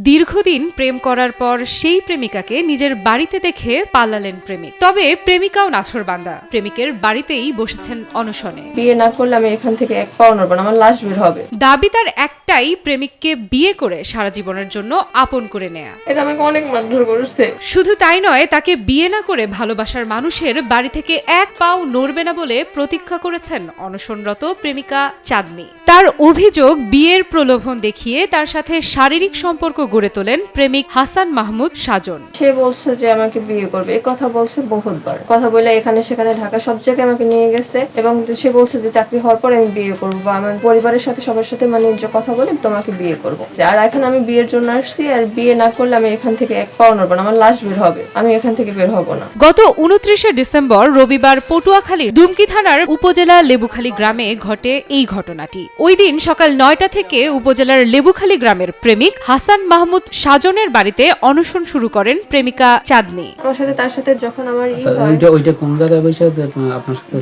দীর্ঘদিন প্রেম করার পর সেই প্রেমিকাকে নিজের বাড়িতে দেখে পালালেন প্রেমিক। তবে প্রেমিকাও নাছরবান্দা প্রেমিকের বাড়িতেই বসেছেন অনশনে। বিয়ে না করলে আমি এখান থেকে এক পাও নড়বো না আমার লাশ বের হবে। দাবি তার একটাই প্রেমিককে বিয়ে করে সারা জীবনের জন্য আপন করে নেয়া। এটা আমাকে অনেক মারধর করছে। শুধু তাই নয় তাকে বিয়ে না করে ভালোবাসার মানুষের বাড়ি থেকে এক পাও নড়বে না বলে প্রতীক্ষা করেছেন অনশনরত প্রেমিকা চাঁদনি। তার অভিযোগ বিয়ের প্রলোভন দেখিয়ে তার সাথে শারীরিক সম্পর্ক গড়ে তোলেন প্রেমিক হাসান মাহমুদ সাজন। সে বলছে যে আমাকে বিয়ে করবে। এই কথা বলছে বহুতবার। কথা বলে এখানে সেখানে ঢাকা সব জায়গায় আমাকে নিয়ে গেছে এবং সে বলছে যে চাকরি হওয়ার পরে আমি বিয়ে করব বা আমার পরিবারের সাথে সবার সাথে মানে যে কথা বলে তোমাকে বিয়ে করব। আর এখন আমি বিয়ের জন্য আসছি আর বিয়ে না করলে আমি এখান থেকে এক পাও নড়বো না আমার লাশ বের হবে। আমি এখান থেকে বের হব না। গত উনত্রিশে ডিসেম্বর রবিবার পটুয়াখালীর দুমকি থানার উপজেলা লেবুখালী গ্রামে ঘটে এই ঘটনাটি। ওই দিন সকাল নয়টা থেকে উপজেলার লেবুখালী গ্রামের প্রেমিক হাসান মাহমুদ সাজনের বাড়িতে অনশন শুরু করেন প্রেমিকা চাঁদনি। আমার সাথে তার সাথে যখন আমার ই আচ্ছা, হয় ওইটা ওইটা কোন জায়গায় বসে আছে? আপনার সাথে?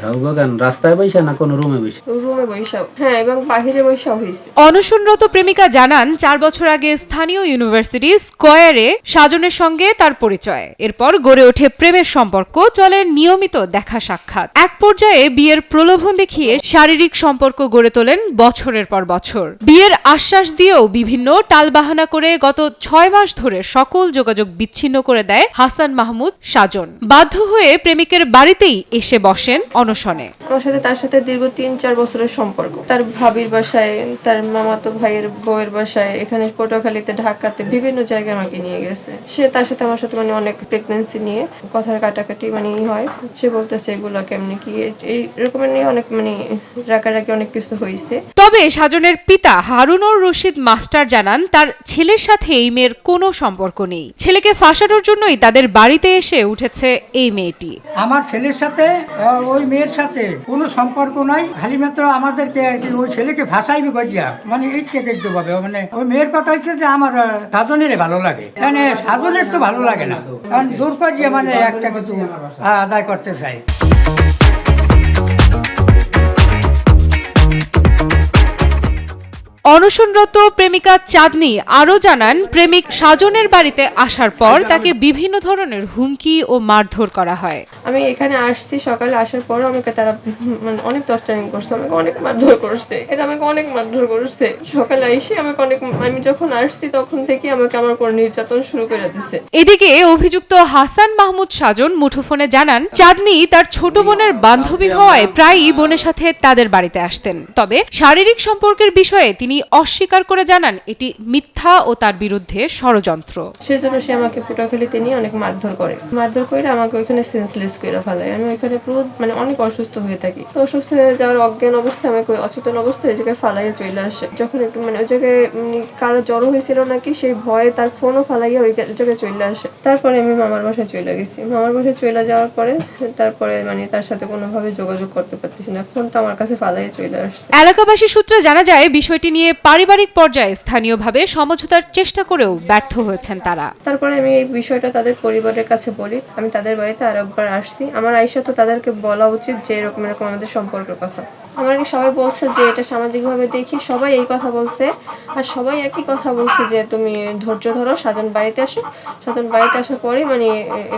ঝাউ বাগান রাস্তায় বসে না কোনো রুমে বসে? রুমে বৈশাও হ্যাঁ এবং বাহিরে বৈশাও হয়েছে। অনশনরত প্রেমিকা জানান চার বছর আগে স্থানীয় ইউনিভার্সিটি স্কয়ারে সাজনের সঙ্গে তার পরিচয়। এরপর গড়ে ওঠে প্রেমের সম্পর্ক চলে নিয়মিত দেখা সাক্ষাৎ। এক পর্যায়ে বিয়ের প্রলোভন দেখিয়ে শারীরিক সম্পর্ক গড়ে তোলেন বছরের পর বছর। বিয়ের আশ্বাস দিয়েও বিভিন্ন টালবাহানা করে গত ছয় মাস ধরে সকল যোগাযোগ বিচ্ছিন্ন করে দেয় হাসান মাহমুদ সাজন। বাধ্য হয়ে প্রেমিকের বাড়িতেই এসে বসেন অনশনে। আমার সাথে তার সাথে দীর্ঘ তিন চার বছরের সম্পর্ক। তার ভাবির বাসায় তার মামাতো ভাইয়ের বউয়ের বাসায় এখানে পটুয়াখালীতে ঢাকাতে বিভিন্ন জায়গায় আমাকে নিয়ে গেছে। সে তার সাথে আমার সাথে মানে অনেক প্রেগনেন্সি নিয়ে কথার কাটাকাটি মানে ই হয়। সে বলতেছে এগুলো কেমনি কি? এই রকমের নিয়ে অনেক মানে রাগারাগি অনেক কিছু হয়েছে তবে সাজনের পিতা হারুনুর রশিদ মাস্টার জানান, তার ছেলের সাথে এই মেয়ের কোনো সম্পর্ক নেই। ছেলেকে ফাঁসানোর জন্যই তাদের বাড়িতে এসে উঠেছে এই মেয়েটি। আমার ছেলের সাথে ওই মেয়ের সাথে কোনো সম্পর্ক নাই। খালি মাত্র আমাদেরকে ওই ছেলেকে ভাষাইবি গজিয়া মানে এই সেকেন্ড ভাবে মানে ওই মেয়ের কথা হচ্ছে যে আমার সাজনের ভালো লাগে। মানে সাজনের তো ভালো লাগে না। কারণ জোর করিয়ে মানে একটা কিছু আদায় করতে চাই অনশনরত প্রেমিকা চাঁদনি আরও জানান প্রেমিক সাজনের বাড়িতে আসার পর তাকে বিভিন্ন ধরনের হুমকি ও মারধর করা হয়। আমি এখানে আসছি সকালে আসার পরও আমাকে তারা মানে অনেক টর্চারিং করছে আমাকে অনেক মারধর করছে এটা আমাকে অনেক মারধর করছে। সকালে এসে আমাকে অনেক আমি যখন আসছি তখন থেকে আমাকে আমার উপর নির্যাতন শুরু করে দিছে। এদিকে অভিযুক্ত হাসান মাহমুদ সাজন মুঠোফোনে জানান চাঁদনি তার ছোট বোনের বান্ধবী হওয়ায় প্রায়ই বোনের সাথে তাদের বাড়িতে আসতেন। তবে শারীরিক সম্পর্কের বিষয়ে তিনি অস্বীকার করে জানান এটি মিথ্যা ও তার বিরুদ্ধে ষড়যন্ত্র। সেজন্য সে আমাকে পটুয়াখালীতে নিয়ে অনেক মারধর করে। মারধর করে আমাকে ওইখানে সেন্সলেস করে ফেলায়। আমি ওইখানে পুরো মানে অনেক অসুস্থ হয়ে থাকি। অসুস্থ হয়ে যাওয়ার অজ্ঞান অবস্থায় আমাকে অচেতন অবস্থায় ওই জায়গায় ফালাইয়া চলে আসে। যখন একটু মানে ওই জায়গায় কারও জ্বর হয়েছিল নাকি সেই ভয়ে তার ফোনও ফালাইয়া ওই জায়গায় চলে আসে। তারপরে আমি মামার বাসায় চলে গেছি। মামার বাসায় চলে যাওয়ার পরে তারপরে মানে তার সাথে কোনোভাবে যোগাযোগ করতে পারতেছি না। ফোনটা আমার কাছে ফালাইয়া চলে আসছে। এলাকাবাসী সূত্রে জানা যায় বিষয়টি নিয়ে পারিবারিক পর্যায়ে স্থানীয়ভাবে সমঝোতার চেষ্টা করেও ব্যর্থ হয়েছেন তারা। তারপরে আমি এই বিষয়টা তাদের পরিবারের কাছে বলি। আমি তাদের বাড়িতে আর একবার আসছি। আমার আইসা তো তাদেরকে বলা উচিত যে এরকম এরকম আমাদের সম্পর্কের কথা। আমাকে সবাই বলছে যে এটা সামাজিকভাবে দেখি সবাই এই কথা বলছে। আর সবাই একই কথা বলছে যে তুমি ধৈর্য ধরো, সাজন বাড়িতে আসো। সাজন বাড়িতে আসার পরে মানে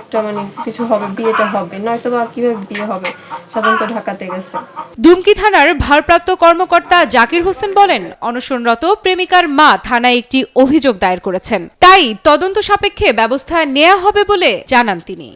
একটা মানে কিছু হবে, বিয়েটা হবে। নয়তো বা কীভাবে বিয়ে হবে? সাজন তো ঢাকাতে গেছে। দুমকি থানার ভারপ্রাপ্ত কর্মকর্তা জাকির হোসেন বলেন, অনশনরত প্রেমিকার মা থানায় একটি অভিযোগ দায়ের করেছেন। তাই তদন্ত সাপেক্ষে ব্যবস্থা নেওয়া হবে বলে জানান তিনি।